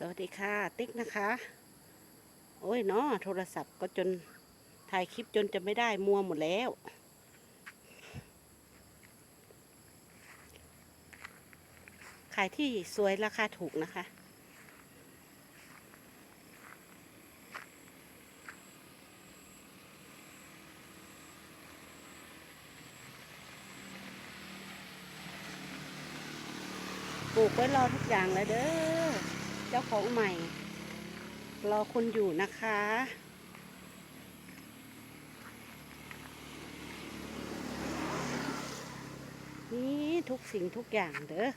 สวัสดีค่ะ ติ๊กนะคะ โอ้ยเนาะโทรศัพท์ก็จนถ่ายคลิปจนจะไม่ได้มัวหมดแล้ว ขายที่สวยราคาถูกนะคะ ปลูกไว้รอทุกอย่างแล้วเด้อ จ้าของใหม่ รอคุณอยู่นะคะ นี่ทุกสิ่งทุกอย่างเด้อ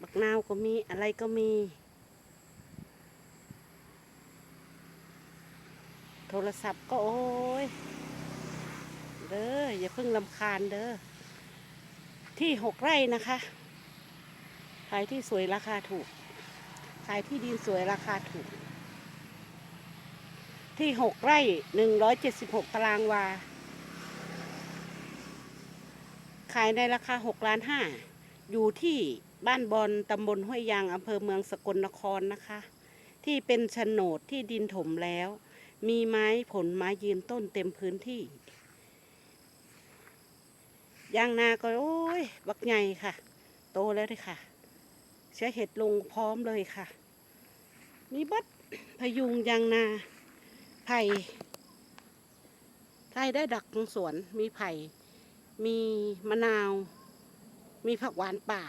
บักนาวก็มีอะไรก็มีโทรศัพท์ก็โอ้ย เด้ออย่าเพิ่งลำคาญเด้อ ที่หกไร่นะคะ ขายที่สวยราคาถูก ขายที่ดินสวยราคาถูก ที่หกไร่หนึ่งร้อยเจ็ดสิบหกตารางวา ขายในราคาหกล้านห้า อยู่ที่บ้านบอนตำบลห้วยยางอำเภอเมืองสกลนครนะคะ ที่เป็นโฉนดที่ดินถมแล้ว มีไม้ผลไม้ยืนต้นเต็มพื้นที่ ยางนาก็โอ้ย บักใหญ่ค่ะ โตแล้วเลยค่ะ เชื้อเห็ดลงพร้อมเลยค่ะ มีบัดพยุงยางนา ไผ่ไผ่ได้ดักของสวน มีไผ่ มีมะนาว มีผักหวานป่า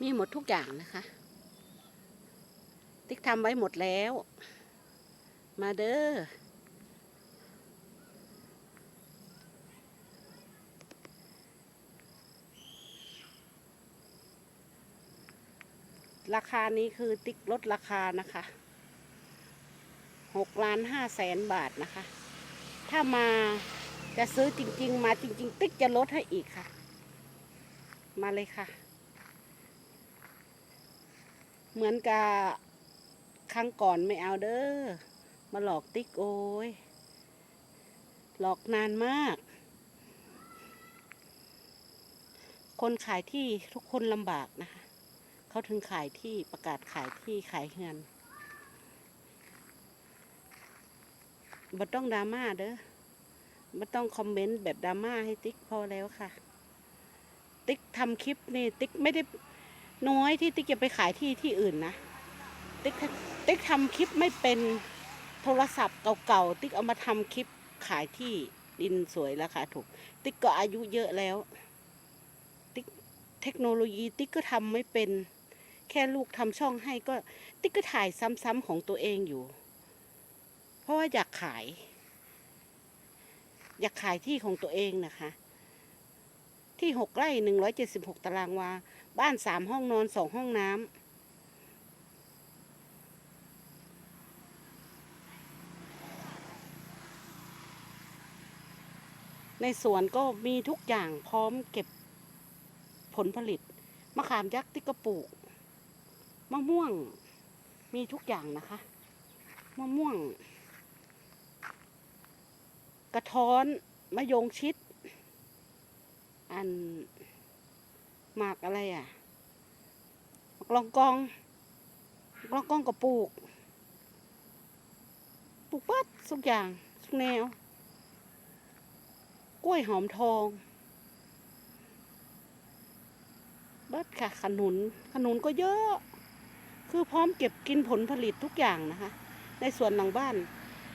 มีหมดทุกอย่างนะคะ ติ๊กทำไว้หมดแล้ว มาเด้อ ราคานี้คือติ๊กลดราคานะคะหกล้านห้าแสนบาทนะคะ ถ้ามาจะซื้อจริง ๆ มาจริง ๆ ติ๊กจะลดให้อีกค่ะ มาเลยค่ะ เหมือนกับครั้งก่อนไม่เอาเด้อ มาหลอกติ๊กโอ้ย หลอกนานมาก คนขายที่ทุกคนลำบากนะคะ เขาถึงขายที่ประกาศขายที่ขายเงินบ่ต้องดราม่าเด้อบ่ต้องคอมเมนต์แบบดราม่าให้ติ๊กพอแล้วค่ะ ติ๊กทำคลิปนี่ติ๊กไม่ได้น้อยที่ติ๊กจะไปขายที่ที่อื่นนะ ติ๊กติ๊กทำคลิปไม่เป็นโทรศัพท์เก่าๆติ๊กเอามาทำคลิปขายที่ดินสวยราคาถูก ติ๊กก็อายุเยอะแล้ว ติ๊กเทคโนโลยีติ๊กก็ทำไม่เป็น แค่ลูกทำช่องให้ก็ติ๊กก็ถ่ายซ้ำๆของตัวเองอยู่ เพราะว่าอยากขาย อยากขายที่ของตัวเองนะคะ ที่หกไร่หนึ่งร้อยเจ็ดสิบหกตารางวา บ้านสามห้องนอนสองห้องน้ำในสวนก็มีทุกอย่างพร้อมเก็บผลผลิต มะขามยักษ์ที่กระปลูก มะม่วงมีทุกอย่างนะคะ มะม่วง กระท้อนมะยงชิด อันหมากอะไรอะหมากลองกองหมากลองกองก็ปลูก ปลูกปัดทุกอย่างทุกแนว กล้วยหอมทอง เบิดค่ะ ขนุน ขนุนก็เยอะ คือพร้อมเก็บกินผลผลิตทุกอย่างนะคะ ในสวนหลังบ้าน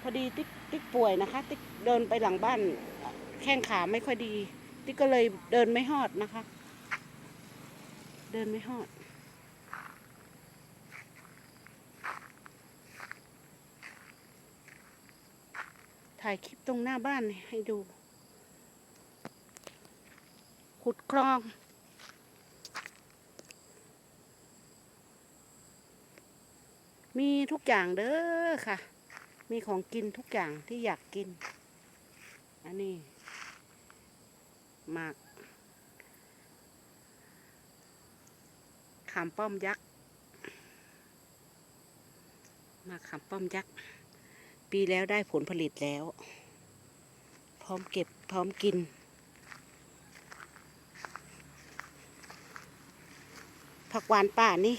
พอดีติ๊กติ๊กป่วยนะคะ ติ๊กเดินไปหลังบ้าน แข้งขาไม่ค่อยดี ติ๊กก็เลยเดินไม่หอดนะคะ เดินไม่หอดถ่ายคลิปตรงหน้าบ้านให้ดู ขุดคลอง มีทุกอย่างเด้อค่ะ มีของกินทุกอย่างที่อยากกิน อันนี้หมากขามป้อมยักษ์หมากขามป้อมยักษ์ ปีแล้วได้ผลผลิตแล้ว พร้อมเก็บพร้อมกินผักหวานป่านี่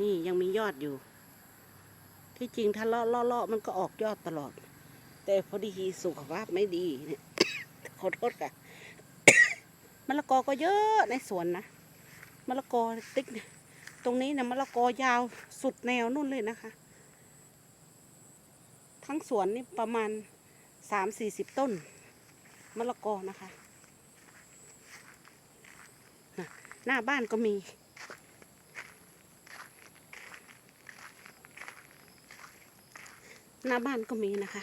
นี่ยังมียอดอยู่ ที่จริงถ้าเลาะเลาะมันก็ออกยอดตลอด แต่พอดีสุขภาพไม่ดีเนี่ยขอโทษค่ะมะละกอก็เยอะในสวนนะมะละกอติ๊กตรงนี้เนี่ยมะละกอยาวสุดแนวนู่นเลยนะคะ ทั้งสวนนี่ประมาณสามสี่สิบต้นมะละกอนะคะ หน้าบ้านก็มี หน้าบ้านก็มีนะคะ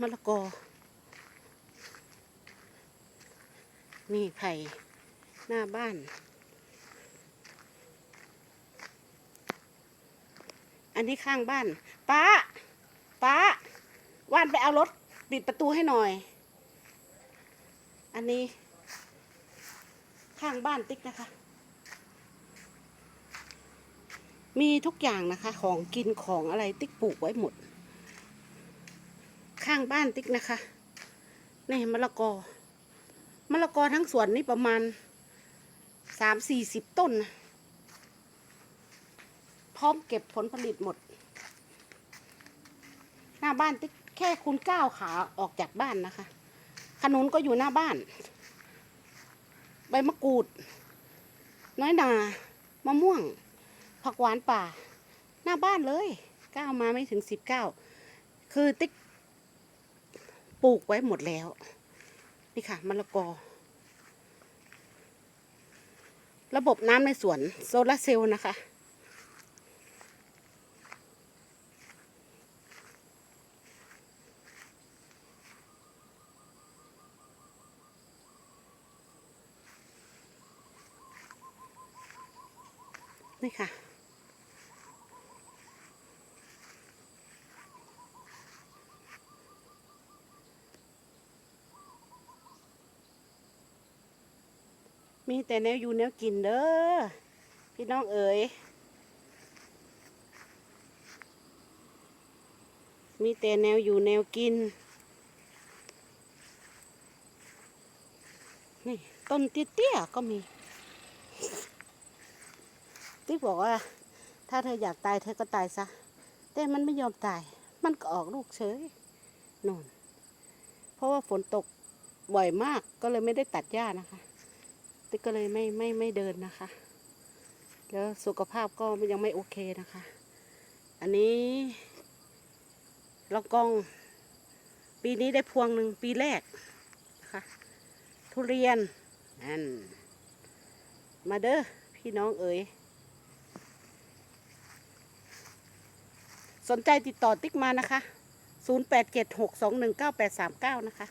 มะละกอนี่ไผ่หน้าบ้าน อันนี้ข้างบ้านป้าป้าว่านไปเอารถปิดประตูให้หน่อย อันนี้ข้างบ้านติ๊กนะคะ มีทุกอย่างนะคะ ของกินของอะไรติ๊กปลูกไว้หมด ข้างบ้านติ๊กนะคะนี่มะละกอมะละกอทั้งสวนนี่ประมาณสามสี่สิบต้น พร้อมเก็บผลผลิตหมด หน้าบ้านติ๊กแค่คุณก้าวขาออกจากบ้านนะคะ ขนุนก็อยู่หน้าบ้าน ใบมะกรูด น้อยนามะม่วง ผักหวานป่า หน้าบ้านเลยก้าวมาไม่ถึงสิบเก้าคือติ๊กปลูกไว้หมดแล้ว นี่ค่ะมะละกอ ระบบน้ำในสวนโซลาร์เซลล์นะคะ นี่ค่ะ มีแต่แนวอยู่แนวกินเด้อพี่น้องเอ๋ยมีแต่แนวอยู่แนวกิน นี่ต้นเตี้ยๆก็มีที่บอกว่า ถ้าเธออยากตายเธอก็ตายซะ แต่มันไม่ยอมตาย มันก็ออกลูกเฉยนอนเพราะว่าฝนตกบ่อยมากก็เลยไม่ได้ตัดหญ้านะคะ ติ๊กก็เลยไม่ไม่ไม่เดินนะคะ แล้วสุขภาพก็ยังไม่โอเคนะคะ อันนี้ลองกองปีนี้ได้พวงหนึ่งปีแรกนะคะทุเรียนนั่นมาเด้อพี่น้องเอ๋ยสนใจติดต่อติ๊กมานะคะ 0876219839 นะคะ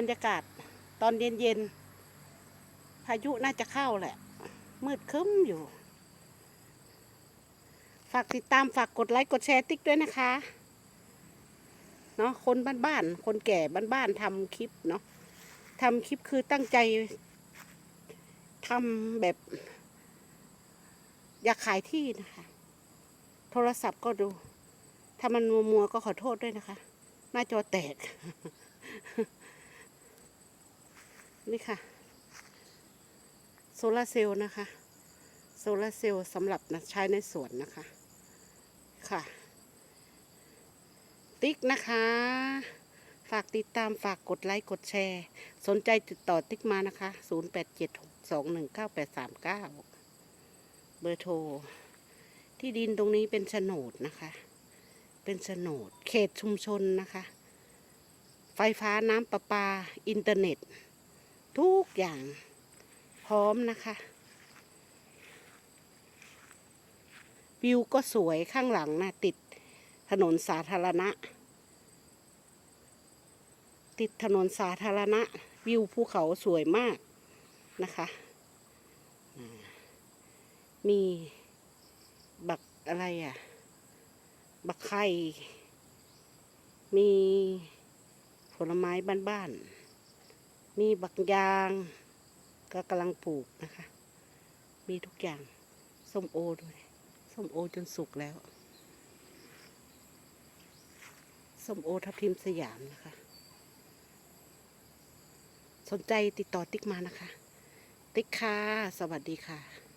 รรยากาศตอนเย็นๆพายุน่าจะเข้าแหละ มืดคึ้มอยู่ ฝากติดตามฝากกดไลค์กดแชร์ติ๊กด้วยนะคะเนาะคนบ้านๆคนแก่บ้านๆทำคลิปเนาะทำคลิปคือตั้งใจทำแบบ อยากขายที่นะคะ โทรศัพท์ก็ดู ถ้ามันมัวๆก็ขอโทษด้วยนะคะ หน้าจอแตก นี่ค่ะ โซลาร์เซลล์นะคะ โซลาร์เซลล์สำหรับนะใช้ในสวนนะคะ ค่ะ ติ๊กนะคะ ฝากติดตามฝากกดไลค์ กดแชร์ สนใจติดต่อติ๊กมานะคะ 0876219839 เบอร์โทร ที่ดินตรงนี้เป็นโฉนดนะคะ เป็นโฉนด เขตชุมชนนะคะไฟฟ้าน้ำประปา อินเทอร์เน็ต ทุกอย่าง พร้อมนะคะวิวก็สวยข้างหลังนะติดถนนสาธารณะ ติดถนนสาธารณะ วิวภูเขาสวยมากนะคะมีบักอะไรอะ บักไข่มีผลไม้บ้านๆ มีบักยาง ก็กำลังปลูกนะคะ มีทุกอย่าง ส้มโอด้วยส้มโอจนสุกแล้ว ส้มโอทับทิมสยามนะคะ สนใจติดต่อติ๊กมานะคะ ติ๊กค่ะ สวัสดีค่ะ